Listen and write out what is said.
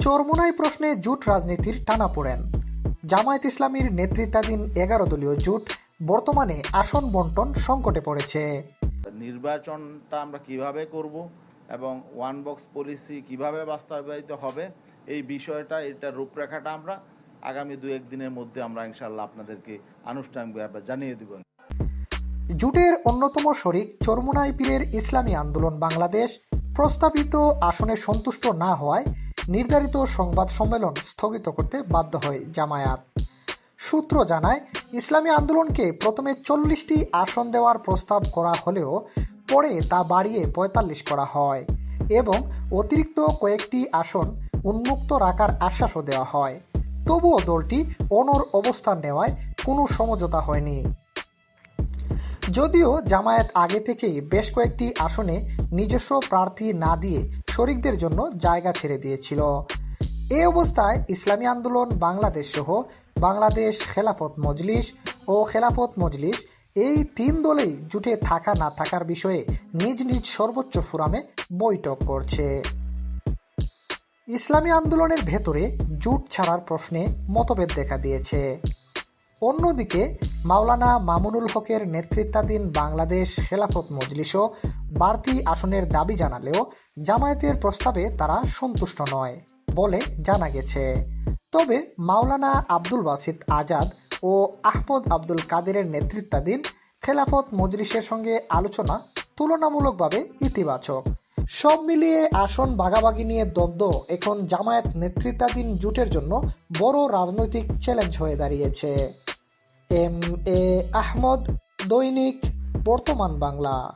চরমোনাই প্রশ্নে জুট রাজনীতির টানাপোড়েন জামায়াত ইসলামীর নেতৃত্বাধীন এগারো দলীয় জুট বর্তমানে আসন বন্টন সংকটে পড়েছে। নির্বাচনটা আমরা কীভাবে করব এবং ওয়ান বক্স পলিসি কীভাবে বাস্তবায়িত হবে এই বিষয়টা এটা রূপরেখাটা আমরা আগামী দু একদিনের মধ্যে আমরা ইনশাল্লাহ আপনাদেরকে আনুষ্ঠানিকভাবে জানিয়ে দেব। জুটের অন্যতম শরিক চরমুনাই পীরের ইসলামী আন্দোলন বাংলাদেশ প্রস্তাবিত আসনে সন্তুষ্ট না হওয়ায় নির্ধারিত সংবাদ সম্মেলন স্থগিত করতে বাধ্য হয় জামায়াত। সূত্র জানায়, ইসলামী আন্দোলনকে প্রথমে চল্লিশটি আসন দেওয়ার প্রস্তাব করা হলেও পরে তা বাড়িয়ে পঁয়তাল্লিশ করা হয় এবং অতিরিক্ত কয়েকটি আসন উন্মুক্ত রাখার আশ্বাসও দেওয়া হয়। তবুও দলটি অনর অবস্থান নেওয়ায় কোনো সমঝোতা হয়নি। যদিও জামায়াত আগে থেকেই বেশ কয়েকটি আসনে নিজস্ব প্রার্থী না দিয়ে শরিকদের জন্য জায়গা ছেড়ে দিয়েছিল। এ অবস্থায় ইসলামী আন্দোলন, বাংলাদেশ সহ বাংলাদেশ খেলাফত মজলিস ও খেলাফত মজলিস এই তিন দলেই জুটে থাকা না থাকার বিষয়ে নিজ নিজ সর্বোচ্চ ফোরামে বৈঠক করছে। ইসলামী আন্দোলনের ভেতরে জুট ছাড়ার প্রশ্নে মতভেদ দেখা দিয়েছে। অন্যদিকে, মাওলানা মামুনুল হকের নেতৃত্বাধীন বাংলাদেশ খেলাফত মজলিসও বাড়তি আসনের দাবি জানালেও জামায়াতের প্রস্তাবে তারা সন্তুষ্ট নয় বলে জানা গেছে। তবে মাওলানা আব্দুল বাসিদ আজাদ ও আহমদ আব্দুল কাদেরের নেতৃত্বাধীন খেলাফত মজলিসের সঙ্গে আলোচনা তুলনামূলকভাবে ইতিবাচক। সব মিলিয়ে আসন ভাগাভাগি নিয়ে দ্বন্দ্ব। এখন জামায়াত নেতৃত্বাধীন জুটের জন্য বড় রাজনৈতিক চ্যালেঞ্জ হয়ে দাঁড়িয়েছে। এম এ আহমদ, দৈনিক বর্তমান বাংলা।